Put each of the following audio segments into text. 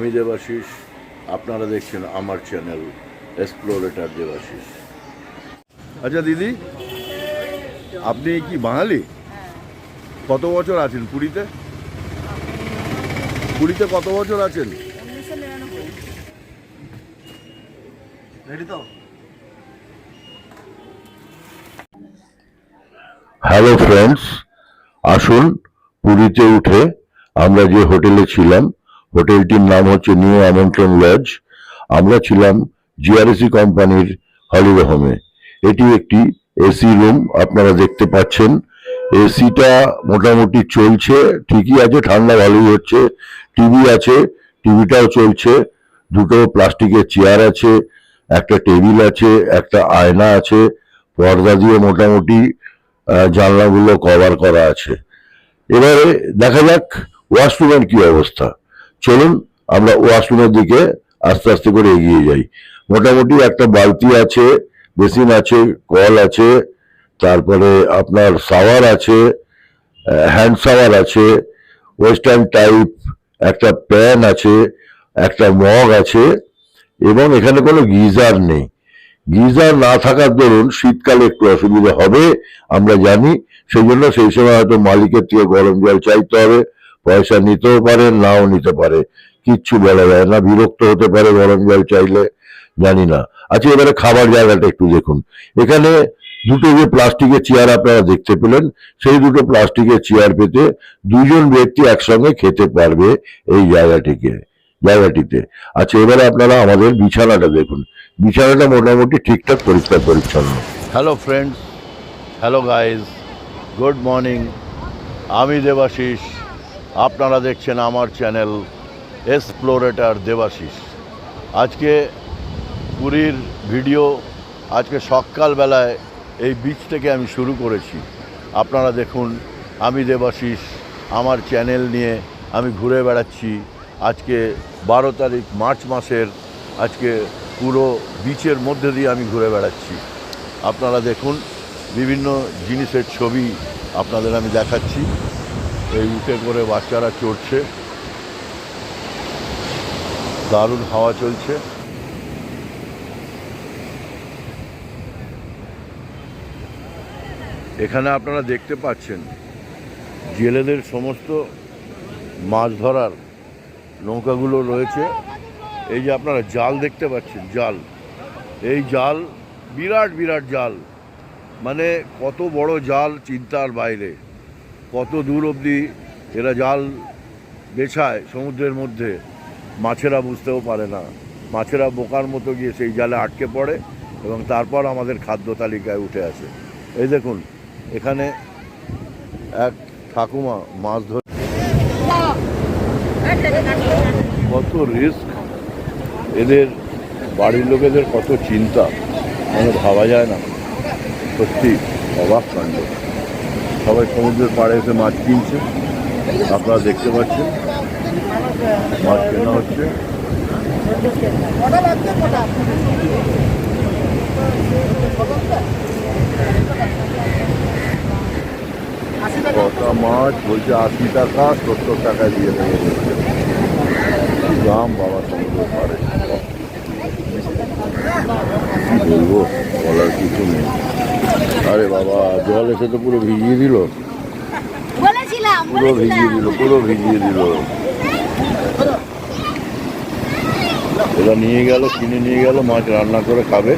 আমি দেবাশিস আপনারা দেখছেন আমার চ্যানেল এক্সপ্লোরেটার দেবাশিস। আচ্ছা দিদি আপনি কি বাঙালি? কত বছর আছেন পুরীতে? পুরীতে কত বছর আছেন? হ্যালো ফ্রেন্ডস আসুন পুরীতে উঠে আমরা যে হোটেলে ছিলাম হোটেলটির নাম হচ্ছে নিউ আমন্ত্রণ লজ। আমরা ছিলাম জিআরএসি কোম্পানির হলিডে হোমে এটি একটি এসি রুম, আপনারা দেখতে পাচ্ছেন। এসিটা মোটামুটি চলছে, ঠিকই আছে, ঠান্ডা ভালোই হচ্ছে, টিভি আছে, টিভিটাও চলছে। দুটো প্লাস্টিকের চেয়ার আছে, একটা টেবিল আছে, একটা আয়না আছে, পর্দা দিয়ে মোটামুটি জানলাগুলো কভার করা আছে। এবারে দেখা যাক ওয়াশরুমের কি অবস্থা। চলুন, আমরা ওয়াশরুমের দিকে আস্তে আস্তে করে এগিয়ে যাই। মোটামুটি একটা বালতি আছে, বেসিন আছে, কল আছে, তারপরে আপনার শাওয়ার আছে, হ্যান্ড শাওয়ার আছে, ওয়েস্টার্ন টাইপ একটা প্যান আছে, একটা মগ আছে, এবং এখানে কোনো গিজার নেই। গিজার না থাকার দরুন শীতকালে একটু অসুবিধা হবে, আমরা জানি, সেই জন্য সেই সময় হয়তো মালিকের থেকে গরম জল চাইতে হবে পয়সা নিতেও পারে, নাও নিতে পারে। কিচ্ছু বলা যায় না, বিরক্ত হতে পারে গরম জল চাইলে, জানি না। আচ্ছা এবারে খাবার জায়গাটা একটু দেখুন। এখানে দুটো যে প্লাস্টিকের চেয়ার আপনারা দেখতে পেলেন, সেই দুটো প্লাস্টিকের চেয়ার পেতে দুজন ব্যক্তি একসঙ্গে খেতে পারবে এই জায়গাটিকে, জায়গাটিতে। আচ্ছা এবারে আপনারা আমাদের বিছানাটা দেখুন। বিছানাটা মোটামুটি ঠিকঠাক পরিষ্কার পরিচ্ছন্ন। Hello friends hello guys good morning আমি দেবাশিস। আপনারা দেখছেন আমার চ্যানেল এক্সপ্লোরেটার দেবাশিস। আজকে পুরীর ভিডিও আজকে সকালবেলায় এই বিচ থেকে আমি শুরু করেছি। আপনারা দেখুন, আমি দেবাশিস, আমার চ্যানেল নিয়ে আমি ঘুরে বেড়াচ্ছি। আজকে বারো তারিখ, মার্চ মাসের আজকে পুরো বিচের মধ্যে দিয়ে আমি ঘুরে বেড়াচ্ছি। আপনারা দেখুন, বিভিন্ন জিনিসের ছবি আপনাদের আমি দেখাচ্ছি। এই উঠে করে বাচ্চারা চড়ছে। দারুণ হাওয়া চলছে। এখানে আপনারা দেখতে পাচ্ছেন, জেলেদের সমস্ত মাছ ধরার নৌকাগুলো রয়েছে। এই যে আপনারা জাল দেখতে পাচ্ছেন, জাল। এই জাল বিরাট বিরাট জাল। মানে কত বড় জাল চিন্তার বাইরে। কত দূর অবধি এরা জাল বেছায় সমুদ্রের মধ্যে, মাছেরা বুঝতেও পারে না। মাছেরা বোকার মতো গিয়ে সেই জালে আটকে পড়ে এবং তারপর আমাদের খাদ্য তালিকায় উঠে আসে। এই দেখুন, এখানে এক ঠাকুমা মাছ ধরে কত রিস্ক এদের বাড়ির লোকেদের কত চিন্তা। মানে ভাবা যায় না। সত্যি অবাক কাণ্ড। সবাই সমুদ্রের পাড়ে এসে মাছ কিনছে। আপনারা দেখতে পাচ্ছেন। মাছ কেনা হচ্ছে। কটা মাছ বলছে আশি টাকা, সত্তর টাকায় দিয়ে দেবে দাম বাবা, সমুদ্রের পাড়ে। বলব বলার কিছু নেই। আরে বাবা জল এসে তো পুরো ভিজিয়ে দিল। পুরো ভিজিয়ে দিল পুরো ভিজিয়ে দিল। এরা নিয়ে গেল কিনে নিয়ে গেল মাছ রান্না করে খাবে।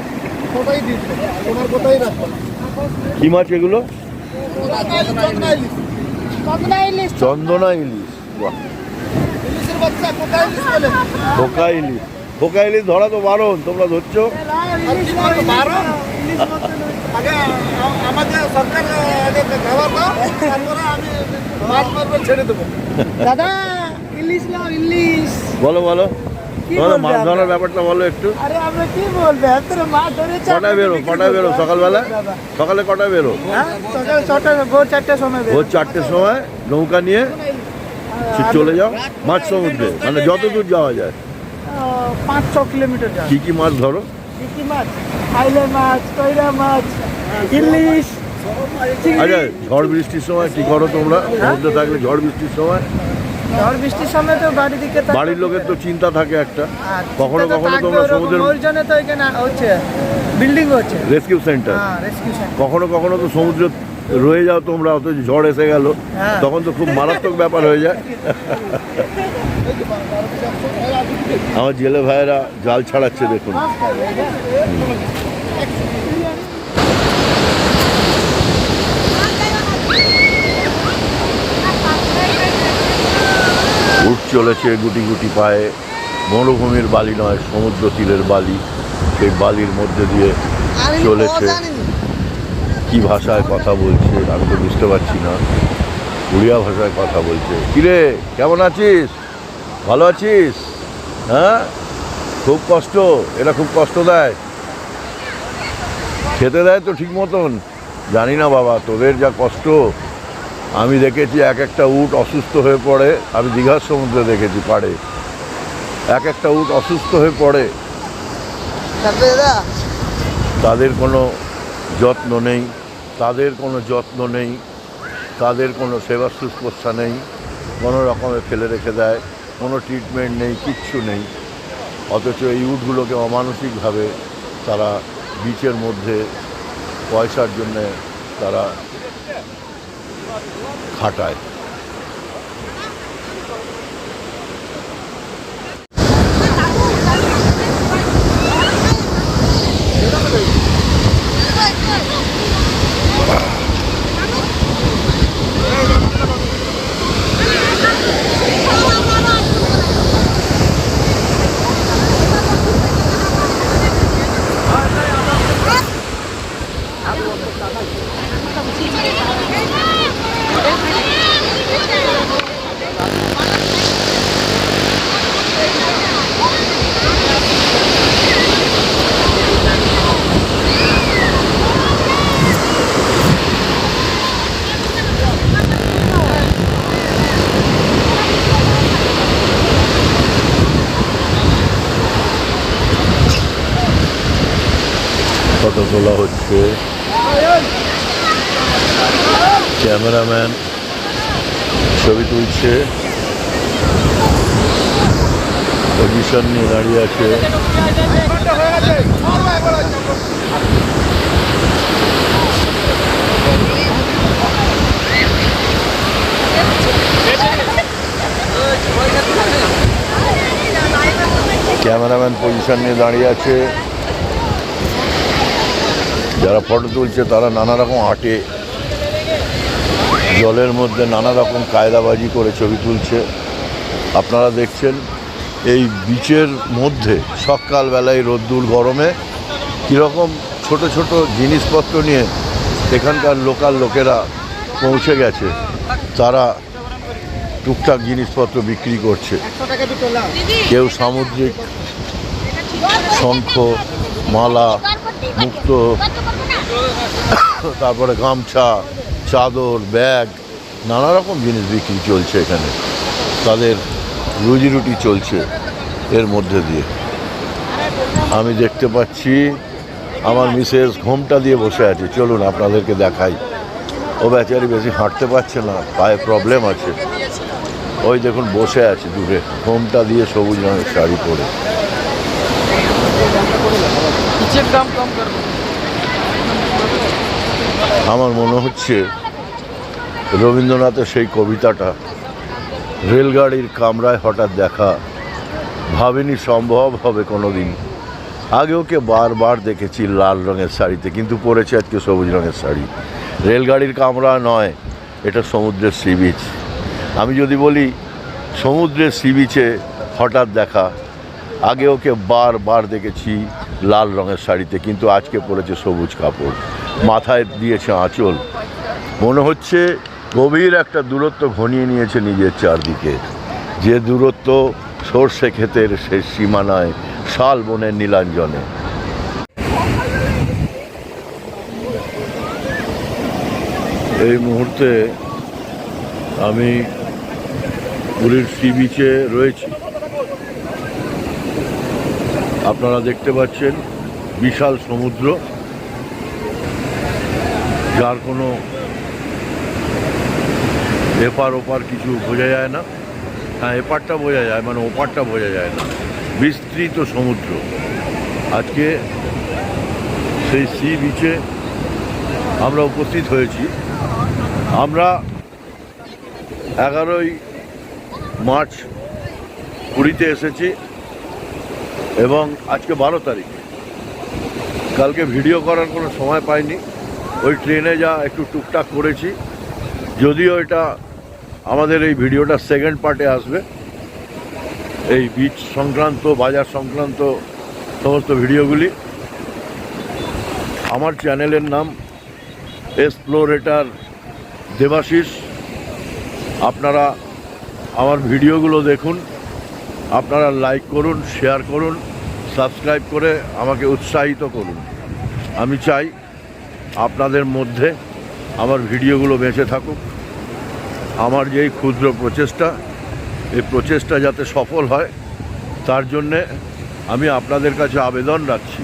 কি মাছ এগুলো? চন্দনা ইলিশ। বাহ। ইলিশ। ফোকা ইলিশ ধরা তো বারণ তোমরা ধরছো? বলো বলো। বলো মাছ ধরার ব্যাপারটা বলো একটু। আরে আমরা কি বলবে? বেরো বেরো? সকালবেলা? সকালে কটায় বেরো? হ্যাঁ ভোর চারটার সময় ভোর চারটের সময় নৌকা নিয়ে চলে যাও মাছ সমুদ্রে। মানে যত দূর যাওয়া যায়। পাঁচ ছ কিলোমিটার যাবে। কি কি মাছ ধরো? কি কি মাছ? আইলে মাছ কইরা মাছ ইলিশ আচ্ছা ঝড় বৃষ্টির সময় কি করো তোমরা? সমুদ্রে থাকলে ঝড় বৃষ্টির সময়? ঝড় বৃষ্টির সময় তো বাড়ি দিকে বাড়ির লোকের তো চিন্তা থাকে একটা। আর কখনো কখনো তোমরা ওরকম। সমুদ্রের ওই জন্য তো এখানে হচ্ছে বিল্ডিং হচ্ছে। রেস্কিউ সেন্টার হ্যাঁ রেস্কিউ কখনো কখনো তো সমুদ্রে রয়ে যাও তোমরা অথচ ঝড় এসে গেল। হ্যাঁ। তখন তো খুব মারাত্মক ব্যাপার হয়ে যায়। আমার জেলে ভাইয়েরা জাল ছাড়াচ্ছে দেখুন। উঠ চলেছে গুটি গুটি পায়ে। মরুভূমির বালি নয় সমুদ্র তীরের বালি। সেই বালির মধ্যে দিয়ে চলেছে। কি ভাষায় কথা বলছে আমি তো বুঝতে পারছি না। উড়িয়া ভাষায় কথা বলছে। কিরে কেমন আছিস? ভালো আছিস? হ্যাঁ? খুব কষ্ট এরা খুব কষ্ট দেয়। খেতে দেয় তো ঠিক মতন। জানি না বাবা তোদের যা কষ্ট। আমি দেখেছি এক একটা উট অসুস্থ হয়ে পড়ে আমি দীঘার সমুদ্রে দেখেছি পাড়ে। এক একটা উট অসুস্থ হয়ে পড়ে। তাদের কোনো যত্ন নেই তাদের কোনো যত্ন নেই তাদের কোনো সেবা শুশ্রূষা নেই কোনো রকমে ফেলে রেখে দেয়। কোনো ট্রিটমেন্ট নেই, কিচ্ছু নেই। অথচ এই উটগুলোকে অমানসিকভাবে তারা বিচের মধ্যে পয়সার জন্যে তারা খাটায়। ফটো তোলা হচ্ছে ক্যামেরাম্যান, ছবি তুলছে, পজিশন নিয়ে দাঁড়িয়ে আছে। ক্যামেরাম্যান পজিশন নিয়ে দাঁড়িয়ে আছে। যারা ফটো তুলছে, তারা নানা রকম আটে। জলের মধ্যে নানা রকম কায়দাবাজি করে ছবি তুলছে। আপনারা দেখছেন, এই বিচের মধ্যে সকালবেলায় রোদ্দুর গরমে কীরকম ছোট ছোট জিনিসপত্র নিয়ে এখানকার লোকাল লোকেরা পৌঁছে গেছে। তারা টুকটাক জিনিসপত্র বিক্রি করছে। কেউ সামুদ্রিক শঙ্খ, মালা মুক্ত। তারপরে গামছা, চাদর, ব্যাগ, নানা রকম জিনিস বিক্রি চলছে এখানে। তাদের রুজি রুটি চলছে এর মধ্যে দিয়ে। আমি দেখতে পাচ্ছি আমার মিসেস ঘোমটা দিয়ে বসে আছে। চলুন আপনাদেরকে দেখাই। ও বেচারি বেশি হাঁটতে পারছে না, পায়ে প্রবলেম আছে। ওই দেখুন, বসে আছে দূরে ঘোমটা দিয়ে সবুজ রঙের শাড়ি পরে। আমার মনে হচ্ছে রবীন্দ্রনাথের সেই কবিতাটা রেলগাড়ির কামরায় হঠাৎ দেখা ভাবিনি সম্ভব হবে কোনো দিন আগে ওকে বারবার দেখেছি লাল রঙের শাড়িতে, কিন্তু পরেছে আজকে সবুজ রঙের শাড়ি। রেলগাড়ির কামরা নয়, এটা সমুদ্রের সি বিচ। আমি যদি বলি সমুদ্রের সি বিচে হঠাৎ দেখা আগে ওকে বারবার দেখেছি লাল রঙের শাড়িতে, কিন্তু আজকে পরেছে সবুজ কাপড়। মাথায় দিয়েছে আঁচল। মনে হচ্ছে গভীর একটা দূরত্ব ঘনিয়ে নিয়েছে নিজের চারদিকে। যে দূরত্ব সর্ষে ক্ষেতের শেষ সীমানায়, শাল বনের নীলাঞ্জনে। এই মুহূর্তে আমি পুরীর সি বিচে রয়েছি। আপনারা দেখতে পাচ্ছেন বিশাল সমুদ্র, যার কোনো এপার ওপার কিছু বোঝা যায় না। হ্যাঁ এপারটা বোঝা যায় মানে ওপারটা বোঝা যায় না। বিস্তৃত সমুদ্র। আজকে সেই সি বিচে আমরা উপস্থিত হয়েছি। আমরা এগারোই মার্চ পুরীতে এসেছি। এবং আজকে বারো তারিখ। কালকে ভিডিও করার কোনো সময় পাইনি। ওই ট্রেনে যা একটু টুকটাক করেছি, যদিও এটা আমাদের এই ভিডিওটা সেকেন্ড পার্টে আসবে। এই বিচ সংক্রান্ত, বাজার সংক্রান্ত সমস্ত ভিডিওগুলি। আমার চ্যানেলের নাম এক্সপ্লোরেটার দেবাশিস। আপনারা আমার ভিডিওগুলো দেখুন। আপনারা লাইক করুন শেয়ার করুন সাবস্ক্রাইব করে আমাকে উৎসাহিত করুন। আমি চাই আপনাদের মধ্যে আমার ভিডিওগুলো বেঁচে থাকুক। আমার যে ক্ষুদ্র প্রচেষ্টা, এই প্রচেষ্টা যাতে সফল হয়, তার জন্যে আমি আপনাদের কাছে আবেদন রাখছি।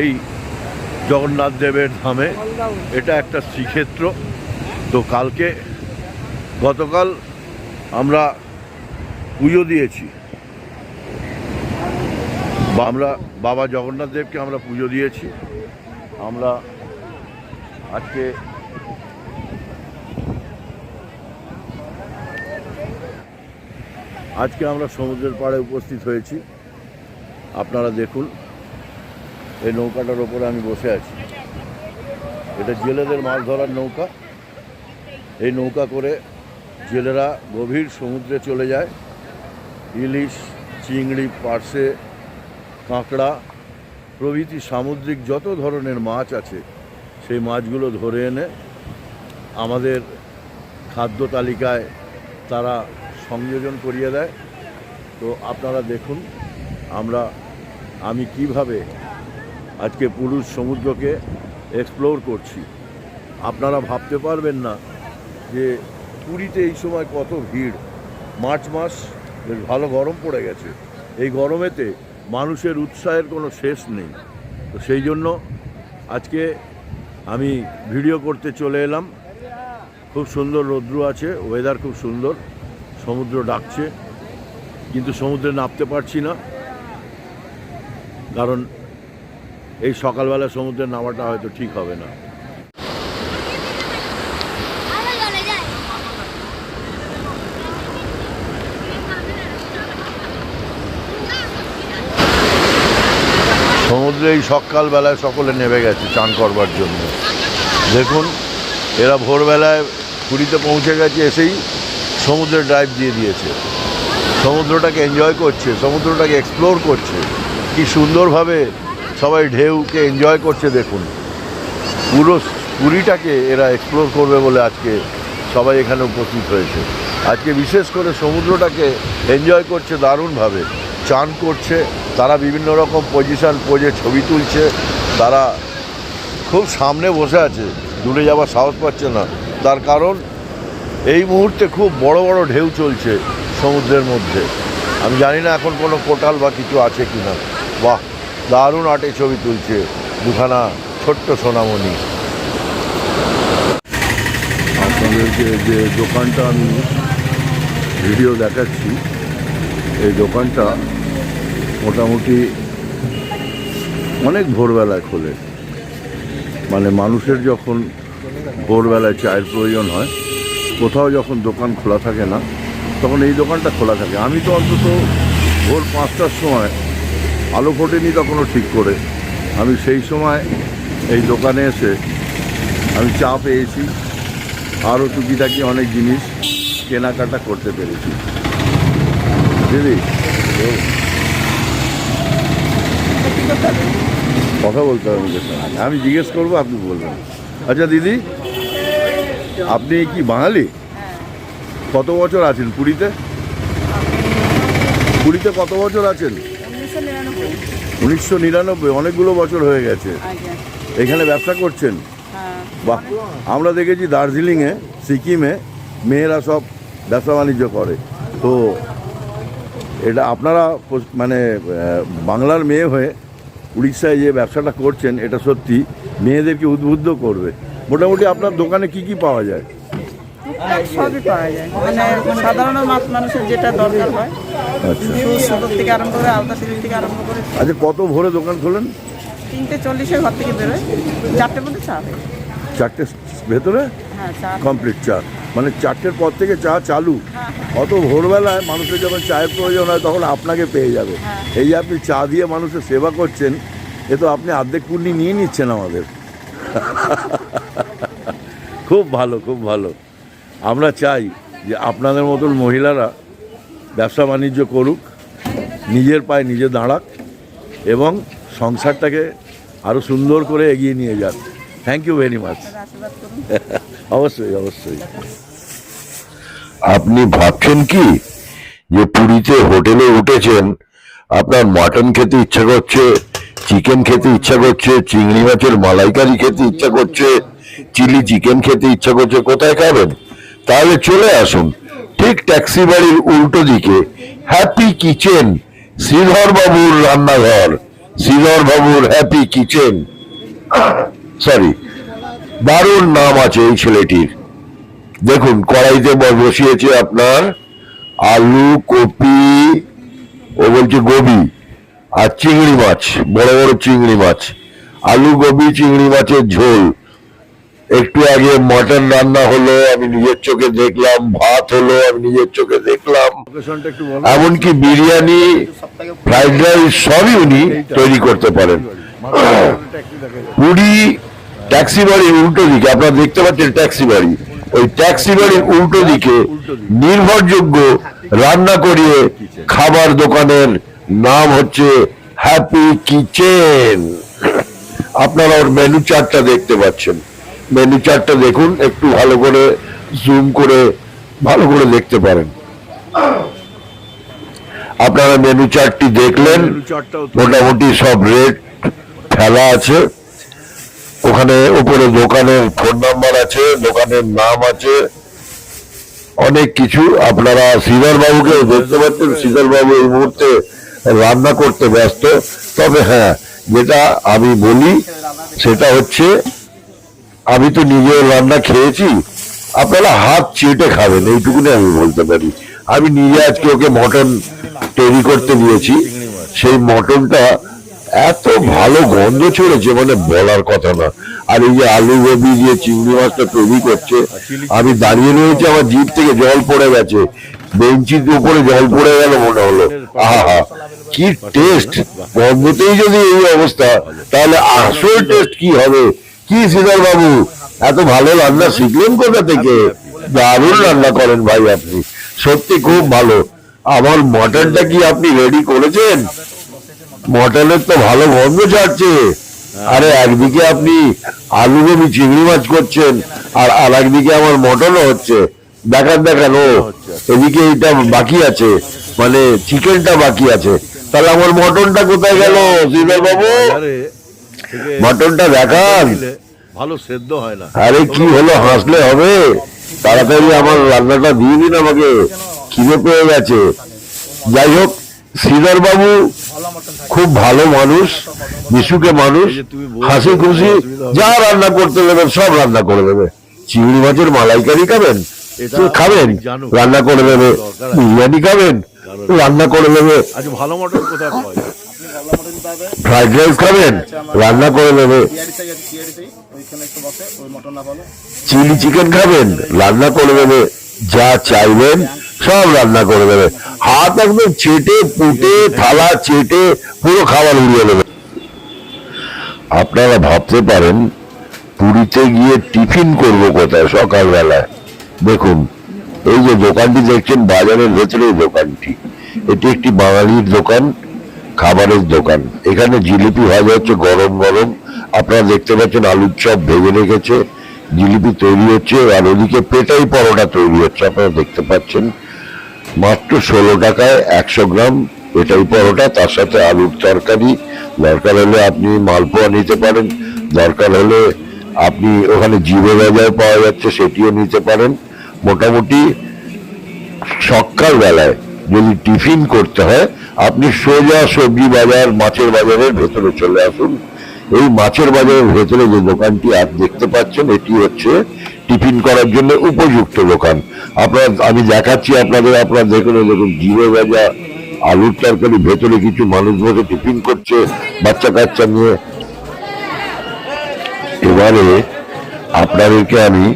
এই জগন্নাথ দেবের ধামে এটা একটা শ্রীক্ষেত্র। তো কালকে গতকাল আমরা পুজো দিয়েছি। আমরা বাবা জগন্নাথ দেবকে আমরা পুজো দিয়েছি। আমরা আজকে আজকে আমরা সমুদ্রের পাড়ে উপস্থিত হয়েছি। আপনারা দেখুন, এই নৌকাটার ওপরে আমি বসে আছি। এটা জেলেদের মাছ ধরার নৌকা। এই নৌকা করে জেলেরা গভীর সমুদ্রে চলে যায়। ইলিশ, চিংড়ি, পার্শে কাঁকড়া প্রভৃতি সামুদ্রিক যত ধরনের মাছ আছে, সেই মাছগুলো ধরে এনে আমাদের খাদ্য তালিকায় তারা সংযোজন করিয়ে দেয়। তো আপনারা দেখুন, আমরা, আমি কীভাবে আজকে পুরুষ সমুদ্রকে এক্সপ্লোর করছি। আপনারা ভাবতে পারবেন না যে পুরীতে এই সময় কত ভিড়। মার্চ মাস, বেশ ভালো গরম পড়ে গেছে। এই গরমেতে মানুষের উৎসাহের কোনো শেষ নেই। তো সেই জন্য আজকে আমি ভিডিও করতে চলে এলাম। খুব সুন্দর রৌদ্র আছে ওয়েদার খুব সুন্দর, সমুদ্র ডাকছে, কিন্তু সমুদ্রে নামতে পারছি না। কারণ এই সকালবেলা সমুদ্রে নামাটা হয়তো ঠিক হবে না আবার জলে যায় সমুদ্রে এই সকালবেলায় সকলে নেমে গেছে চান করবার জন্য। দেখুন, এরা ভোরবেলায় পুরীতে পৌঁছে গেছে, এসেই সমুদ্রে ড্রাইভ দিয়ে দিয়েছে। সমুদ্রটাকে এনজয় করছে, সমুদ্রটাকে এক্সপ্লোর করছে। কি সুন্দরভাবে সবাই ঢেউকে এনজয় করছে, দেখুন। পুরো পুরীটাকে এরা এক্সপ্লোর করবে বলে আজকে সবাই এখানে উপস্থিত হয়েছে। আজকে বিশেষ করে সমুদ্রটাকে এনজয় করছে দারুণভাবে। চান করছে, তারা বিভিন্ন রকম পজিশন পোজে ছবি তুলছে, তারা খুব সামনে বসে আছে, দূরে যাওয়ার সাহস পাচ্ছে না। তার কারণ, এই মুহূর্তে খুব বড় বড় ঢেউ চলছে সমুদ্রের মধ্যে। আমি জানি না এখন কোনো কোটাল বা কিছু আছে কি না বাহ, দারুণ আটে ছবি তুলছে দুখানা ছোট্ট সোনামণি। আপনাদেরকে যে দোকানটা আমি ভিডিও দেখাচ্ছি, এই দোকানটা মোটামুটি অনেক ভোরবেলায় খোলে। মানে মানুষের যখন ভোরবেলায় চায়ের প্রয়োজন হয়, কোথাও যখন দোকান খোলা থাকে না, তখন এই দোকানটা খোলা থাকে। আমি তো অন্তত ভোর পাঁচটার সময় আলো ফোটেনি তখনও ঠিক করে। আমি সেই সময় এই দোকানে এসে আমি চা পেয়েছি। আরও টুকিটাকি অনেক জিনিস কেনাকাটা করতে পেরেছি। দিদি। কথা বলতে হবে। আমি জিজ্ঞেস করব আপনি বলবেন। আচ্ছা দিদি আপনি কি বাঙালি? কত বছর আছেন পুরীতে? পুরীতে কত বছর আছেন? উনিশশো নিরানব্বই অনেকগুলো বছর হয়ে গেছে। এখানে ব্যবসা করছেন? হ্যাঁ। বাহ আমরা দেখেছি দার্জিলিংয়ে সিকিমে মেয়েরা সব ব্যবসা বাণিজ্য করে। তো এটা আপনারা মানে বাংলার মেয়ে হয়ে উড়িষ্যায় যে ব্যবসাটা করছেন এটা সত্যি মেয়েদেরকে উদ্বুদ্ধ করবে। মোটামুটি আপনার দোকানে কি কি পাওয়া যায়? সবই পাওয়া যায়। মানে সাধারণ মানুষের যেটা দরকার হয় আচ্ছা। সুতোর থেকে আরম্ভ করে আলতা সিঁড়ি থেকে আরম্ভ করে। আচ্ছা কত ভোরে দোকান খোলেন? তিনটে চল্লিশে ঘর থেকে বেরোয়। চারটে মধ্যে চা চারটে ভেতরে? হ্যাঁ চা। কমপ্লিট চা। মানে চারটের পর থেকে চা চালু। অত ভোরবেলায় মানুষের যখন চায়ের প্রয়োজন হয় তখন আপনাকে পেয়ে যাবে। এই যে আপনি চা দিয়ে মানুষের সেবা করছেন এ তো আপনি অর্ধেক পুণ্যি নিয়ে নিচ্ছেন আমাদের। খুব ভালো খুব ভালো। আমরা চাই যে আপনাদের মতন মহিলারা ব্যবসা বাণিজ্য করুক নিজের পায়ে নিজে দাঁড়াক এবং সংসারটাকে আরও সুন্দর করে এগিয়ে নিয়ে যাক। থ্যাংক ইউ ভেরি মাচ অবশ্যই অবশ্যই। আপনি ভাবছেন কি? যে পুরীতে হোটেলে উঠেছেন, আপনার মাটন খেতে ইচ্ছা করছে, চিকেন খেতে ইচ্ছা করছে, চিংড়ি মাছের মালাইকারি খেতে ইচ্ছা করছে, চিলি চিকেন খেতে ইচ্ছা করছে, কোথায় খাবেন? তাহলে চলে আসুন, ঠিক ট্যাক্সি বাড়ির উল্টো দিকে, হ্যাপি কিচেন শ্রীধর বাবুর রান্নাঘর শ্রীধর বাবুর হ্যাপি কিচেন। সরি, দারুণ নাম আছে এই ছেলেটির। দেখুন কড়াইতে বসিয়েছে আপনার আলু কপি ও বলছে গোবি আর চিংড়ি মাছ বড় বড় চিংড়ি মাছ। আলু গোবি চিংড়ি মাছের ঝোল। একটু আগে মটন রান্না হলো আমি নিজের চোখে দেখলাম ভাত হলো আমি নিজের চোখে দেখলাম। এমনকি বিরিয়ানি ফ্রাইড রাইস সবই উনি তৈরি করতে পারেন। পুরী ট্যাক্সি বাড়ির উল্টো দিকে আপনারা দেখতে পাচ্ছেন ট্যাক্সি বাড়ি ওই ট্যাক্সি গাড়ির উল্টো দিকে নির্ভরযোগ্য রান্না করিয়ে খাবার দোকানের নাম হচ্ছে হ্যাপি কিচেন আপনারা ওর মেনু চার্টটা দেখতে পাচ্ছেন। মেনু চার্টটা দেখুন একটু ভালো করে জুম করে ভালো করে দেখতে পারেন। আপনারা মেনু চার্টটি দেখলেন মোটামুটি সব রেট ফেলা আছে। ওখানে উপরে দোকানের ফোন নাম্বার আছে, দোকানের নাম আছে, অনেক কিছু। আপনারা শ্রীধর বাবুকে দেখতে পাচ্ছেন শ্রীধর বাবু এই মুহূর্তে রান্না করতে ব্যস্ত। তবে হ্যাঁ যেটা আমি বলি, সেটা হচ্ছে, আমি তো নিজে রান্না খেয়েছি, আপনারা হাত চেটে খাবেন, এইটুকুনি আমি বলতে পারি। আমি নিজে আজকে ওকে মটন তৈরি করতে দিয়েছি, সেই মটনটা এত ভালো গন্ধ ছড়েছে মানে বলার কথা না। আর এই যে আলু গোবি দিয়ে চিংড়ি মাছটা তৈরি করছে আমি দাঁড়িয়ে রয়েছি আমার জিভ থেকে জল পড়ে গেছে। বেঞ্চির উপরে জল পড়ে গেল মনে হলো। আহা কি টেস্ট গন্ধতেই যদি এই অবস্থা তাহলে আসল টেস্ট কি হবে? কি শ্রীধর বাবু? এত ভালো রান্না শিখলেন কোথা থেকে? দারুণ রান্না করেন ভাই আপনি। সত্যি খুব ভালো। আমার মটনটা কি আপনি রেডি করেছেন? মটনের তো ভালো গন্ধ ছাড়ছে। আরে একদিকে আপনি আলু গোবি চিংড়ি মাছ করছেন আর আর একদিকে আমার মটনও হচ্ছে। দেখান দেখান ও এদিকে এটা বাকি আছে মানে চিকেনটা বাকি আছে। তাহলে আমার মটনটা কোথায় গেল শ্রীধর বাবু? মটনটা দেখান। ভালো সেদ্ধ হয় না। আরে কি হলো হাসলে হবে? তাড়াতাড়ি আমার রান্নাটা দিয়ে দিন আমাকে। খিদে পেয়ে গেছে। যাই হোক শ্রীধর বাবু খুব ভালো মানুষ মিশুকে মানুষ হাসি খুশি যা রান্না করতে দেবেন সব রান্না করে দেবে চিংড়ি মাছের মালাইকারি খাবেন খাবেন রান্না করে দেবে বিরিয়ানি খাবেন রান্না করে দেবে ভালো মটন কোথায় ফ্রাইড রাইস খাবেন রান্না করে দেবে চিলি চিকেন খাবেন রান্না করে দেবে যা চাইবেন সব রান্না করে দেবে। হাত একদম চেটে পুটে থালা চেটে, পুরো খাবার উড়িয়ে দেবে। আপনারা ভাবতে পারেন, পুরীতে গিয়ে টিফিন করব কোথায় সকালবেলায়? দেখুন, এই যে দোকানটি দেখছেন, বাজারের ভেতরে দোকানটি। এটি একটি বাঙালির দোকান, খাবারের দোকান। এখানে জিলিপি ভাজা হচ্ছে গরম গরম। আপনারা দেখতে পাচ্ছেন আলুর চপ ভেজে রেখেছে, জিলিপি তৈরি হচ্ছে, আর ওদিকে পেটাই পরোটা তৈরি হচ্ছে, আপনারা দেখতে পাচ্ছেন। মাত্র ষোলো টাকায় একশো গ্রাম পেটাই পরোটা, তার সাথে আলুর তরকারি। দরকার হলে আপনি মালপোয়া নিতে পারেন, দরকার হলে আপনি ওখানে জিরে বাজার পাওয়া যাচ্ছে সেটিও নিতে পারেন। মোটামুটি সকালবেলায় যদি টিফিন করতে হয়, আপনি সোজা সবজি বাজার, মাছের বাজারের ভেতরে চলে আসুন। এই মাছের বাজারের ভেতরে যে দোকানটি আপনি দেখতে পাচ্ছেন, এটি হচ্ছে টিফিন করার জন্য উপযুক্ত দোকান। আপনার, আমি দেখাচ্ছি আপনাদের, আপনারা দেখুন দেখুন, জিরে ভাজা, আলুর তরকারি, ভেতরে কিছু মানুষ বসে টিফিন করছে, বাচ্চা কাচ্চা নিয়ে। এবারে আপনাদেরকে আমি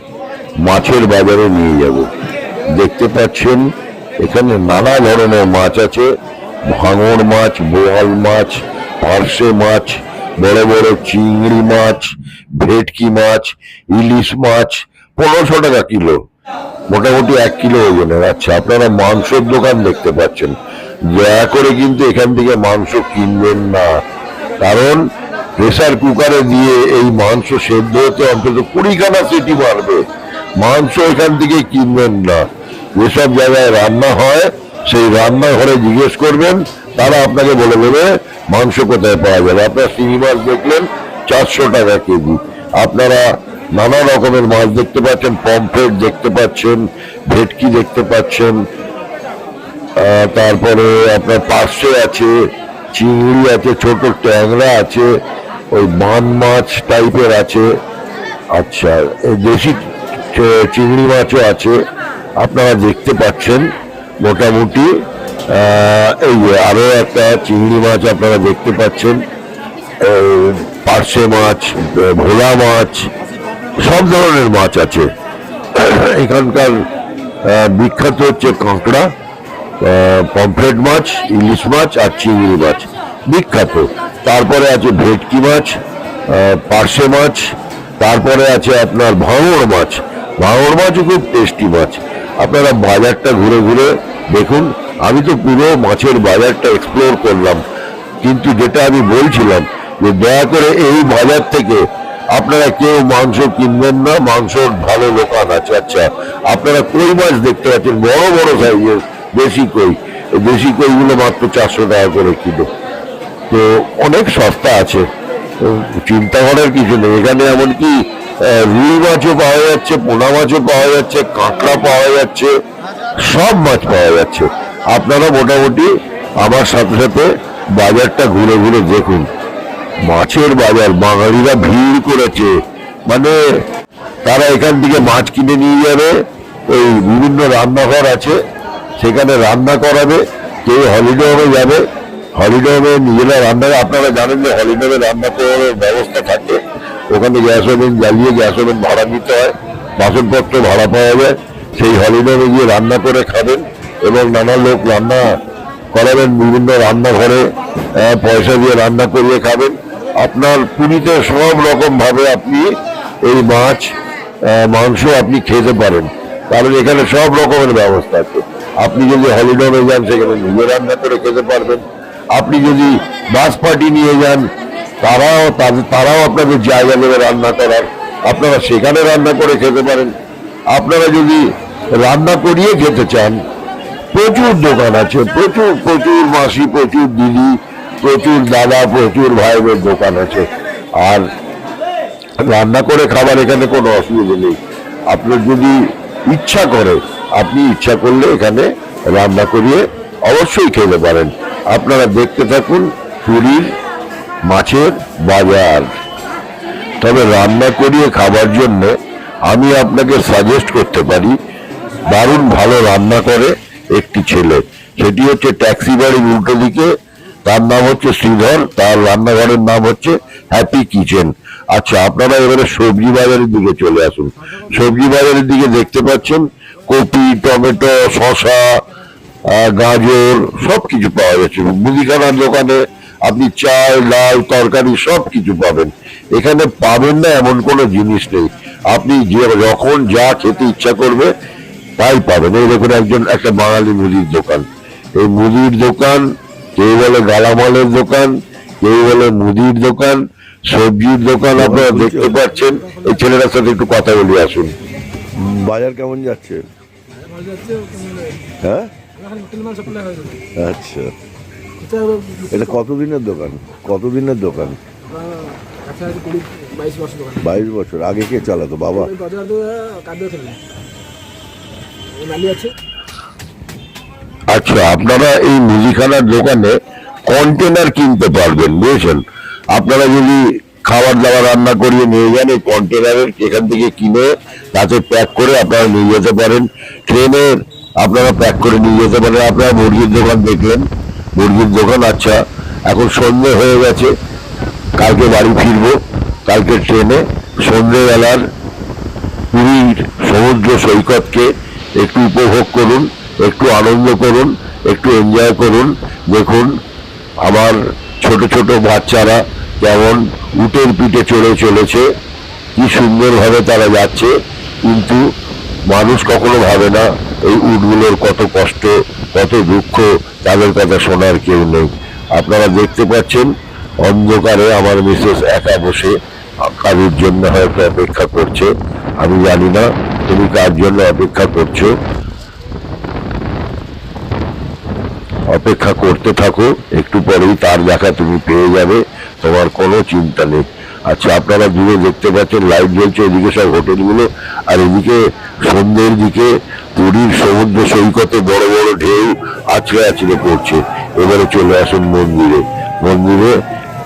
মাছের বাজারে নিয়ে যাব। দেখতে পাচ্ছেন, এখানে নানা ধরনের মাছ আছে। ভাঙর মাছ, বোয়াল মাছ, পার্শে মাছ, বড় বড় চিংড়ি মাছ, ভেটকি মাছ, ইলিশ মাছ পনেরোশো টাকা কিলো। মোটামুটি এক কিলো ওজনের আচ্ছা আপনারা মাংসের দোকান দেখতে পাচ্ছেন। দয়া করে কিন্তু এখান থেকে মাংস কিনবেন না। কারণ প্রেসার কুকারে দিয়ে এই মাংস সেদ্ধ হতে অন্তত কুড়িখানা সিটি মারবে। মাংস এখান থেকে কিনবেন না। যেসব জায়গায় রান্না হয়, সেই রান্নাঘরে জিজ্ঞেস করবেন, তারা আপনাকে বলে দেবে মাংস কোথায় পাওয়া যাবে। আপনার শিঙি মাছ দেখলেন, চারশো টাকা কেজি। আপনারা নানা রকমের মাছ দেখতে পাচ্ছেন, পমফ্রেট দেখতে পাচ্ছেন, ভেটকি দেখতে পাচ্ছেন। তারপরে আপনার পার্শে আছে, চিংড়ি আছে, ছোট ট্যাংরা আছে, ওই বান মাছ টাইপের আছে। আচ্ছা দেশি চিংড়ি মাছও আছে, আপনারা দেখতে পাচ্ছেন মোটামুটি। এই যে আরও একটা চিংড়ি মাছ আপনারা দেখতে পাচ্ছেন। পার্শে মাছ, ভোলা মাছ সব ধরনের মাছ আছে। এখানকার বিখ্যাত হচ্ছে কাঁকড়া পমফ্রেট মাছ, ইলিশ মাছ আর চিংড়ি মাছ। বিখ্যাত। তারপরে আছে ভেটকি মাছ পার্শে মাছ, তারপরে আছে আপনার ভাঙড় মাছ। ভাঙড় মাছও খুব টেস্টি মাছ। আপনারা বাজারটা ঘুরে ঘুরে দেখুন। আমি তো পুরো মাছের বাজারটা এক্সপ্লোর করলাম। কিন্তু যেটা আমি বলছিলাম যে দয়া করে এই বাজার থেকে আপনারা কেউ মাংস কিনবেন না, মাংসর ভালো দোকান আছে। আচ্ছা আপনারা কই মাছ দেখতে পাচ্ছেন? বড় বড় সাইজের, দেশি কই? দেশি কইগুলো মাত্র চারশো টাকা করে কিলো। তো অনেক সস্তা আছে। চিন্তা করার কিছু নেই। এখানে এমনকি রুই মাছও পাওয়া যাচ্ছে, পোনা মাছও পাওয়া যাচ্ছে, কাঁকড়া পাওয়া যাচ্ছে, সব মাছ পাওয়া যাচ্ছে। আপনারা মোটামুটি আমার সাথে সাথে বাজারটা ঘুরে ঘুরে দেখুন। মাছের বাজার, বাঙালিরা ভিড় করেছে। মানে তারা এখান থেকে মাছ কিনে নিয়ে যাবে। ওই বিভিন্ন রান্নাঘর আছে, সেখানে রান্না করাবে। কেউ হলিডে হোমে যাবে। হলিডে হোমে নিজেরা রান্না আপনারা জানেন যে হলিডে হোমে রান্না করার ব্যবস্থা থাকে। ওখানে গ্যাস ওভেন জ্বালিয়ে গ্যাস ওভেন ভাড়া নিতে হয়। বাসনপত্র ভাড়া পাওয়া যায়। সেই হলিডে হোমে গিয়ে রান্না করে খাবেন এবং নানা লোক রান্না করাবেন, বিভিন্ন রান্নাঘরে পয়সা দিয়ে রান্না করিয়ে খাবেন। আপনার পুরীতে সব রকম ভাবে আপনি এই মাছ মাংস আপনি খেতে পারেন। কারণ এখানে সব রকমের ব্যবস্থা আছে। আপনি যদি হলিডে যান, সেখানে নিজে রান্না করে খেতে পারবেন। আপনি যদি বাস পার্টি নিয়ে যান, তারাও তাদের- তারাও আপনাদের জায়গা দেবে রান্না করার। আপনারা সেখানে রান্না করে খেতে পারেন। আপনারা যদি রান্না করিয়ে খেতে চান, প্রচুর দোকান আছে, প্রচুর প্রচুর মাসি, প্রচুর দিদি প্রচুর দাদা, প্রচুর ভাইদের দোকান আছে। আর রান্না করে খাবার এখানে কোনো অসুবিধা নেই। আপনার যদি ইচ্ছা করে, আপনি ইচ্ছা করলে এখানে রান্না করিয়ে অবশ্যই খেতে পারেন। আপনারা দেখতে থাকুন পুরীর মাছের বাজার। তবে রান্না করিয়ে খাবার জন্য আমি আপনাকে সাজেস্ট করতে পারি, দারুণ ভালো রান্না করে একটি ছেলে। সেটি হচ্ছে ট্যাক্সি বাড়ির উল্টো দিকে তার নাম হচ্ছে শ্রীধর, তার রান্নাঘরের নাম হচ্ছে হ্যাপি কিচেন আচ্ছা আপনারা এবারে সবজি বাজারের দিকে চলে আসুন। সবজি বাজারের দিকে দেখতে পাচ্ছেন, কপি, টমেটো শশা গাজর সব কিছু পাওয়া যাচ্ছে। মুদিখানার দোকানে আপনি চাল, ডাল, তরকারি সব কিছু পাবেন। এখানে পাবেন না এমন কোনো জিনিস নেই। আপনি যে যখন যা খেতে ইচ্ছা করবে, তাই পাবেন। এই দেখুন একজন, একটা বাঙালি মুদির দোকান। এই মুদির দোকান কেউ বলে গালামালের দোকান কেউ বলে মুদির দোকান সবজির দোকান আপনারা দেখতে পাচ্ছেন। এই ছেলেটার সাথে একটু কথা বলি আসুন। বাজার কেমন যাচ্ছে? হ্যাঁ? আচ্ছা। এটা কতদিনের দোকান? কতদিনের দোকান? বাইশ বছর। দোকান বাইশ বছর আগে কে চালাতো? বাবা বাজার তো কাঁদে খেলে মালি আছে আচ্ছা আপনারা এই মুদিখানার দোকানে কন্টেনার কিনতে পারবেন, বুঝেছেন? আপনারা যদি খাবার দাবার রান্না করিয়ে নিয়ে যান, এই কন্টেনারের এখান থেকে কিনে তাতে প্যাক করে আপনারা নিয়ে যেতে পারেন। ট্রেনের আপনারা প্যাক করে নিয়ে যেতে পারেন। আপনারা মুরগির দোকান দেখলেন। মুরগির দোকান আচ্ছা এখন সন্ধে হয়ে গেছে। কালকে বাড়ি ফিরবো। কালকে ট্রেনে সন্ধেবেলার পুরীর সমুদ্র সৈকতকে একটু উপভোগ করুন। একটু আনন্দ করুন, একটু এনজয় করুন। দেখুন, আমার ছোট ছোট বাচ্চারা কেমন উটের পিঠে চড়ে চলেছে, কি সুন্দরভাবে তারা যাচ্ছে। কিন্তু মানুষ কখনো ভাবে না, এই উটগুলোর কত কষ্ট, কত দুঃখ, তাদের কথা শোনার কেউ নেই। আপনারা দেখতে পাচ্ছেন, অন্ধকারে আমার মিসেস একা বসে কাজের জন্য হয়তো অপেক্ষা করছে। আমি জানি না তুমি কার জন্য অপেক্ষা করছ। অপেক্ষা করতে থাকো। একটু পরেই তার দেখা তুমি পেয়ে যাবে। তোমার কোনো চিন্তা নেই। আচ্ছা আপনারা দূরে দেখতে পাচ্ছেন লাইট জ্বলছে, এদিকে সব হোটেলগুলো। আর এদিকে সন্ধ্যের দিকে পুরীর সমুদ্র সৈকতে বড় বড় ঢেউ আছড়ে আছড়ে পড়ছে। এবারে চলে আসুন মন্দিরে। মন্দিরে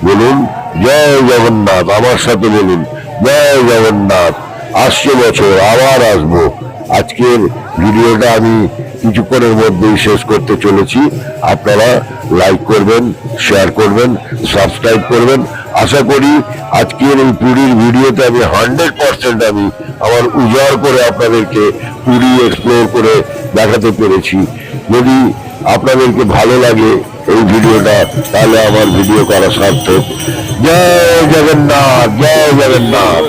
বলুন, জয় জগন্নাথ আমার সাথে বলুন, জয় জগন্নাথ আসছে বছর, আবার আসব। আজকের ভিডিওটা আমি কিছুক্ষণের মধ্যেই শেষ করতে চলেছি। আপনারা লাইক করবেন শেয়ার করবেন সাবস্ক্রাইব করবেন। আশা করি আজকের এই পুরীর ভিডিওতে আমি হান্ড্রেড পার্সেন্ট আমি আমার উজাড় করে আপনাদেরকে পুরী এক্সপ্লোর করে দেখাতে পেরেছি। যদি আপনাদেরকে ভালো লাগে এই ভিডিওটা, তাহলে আমার ভিডিও করা সার্থক। জয় জগন্নাথ জয় জগন্নাথ।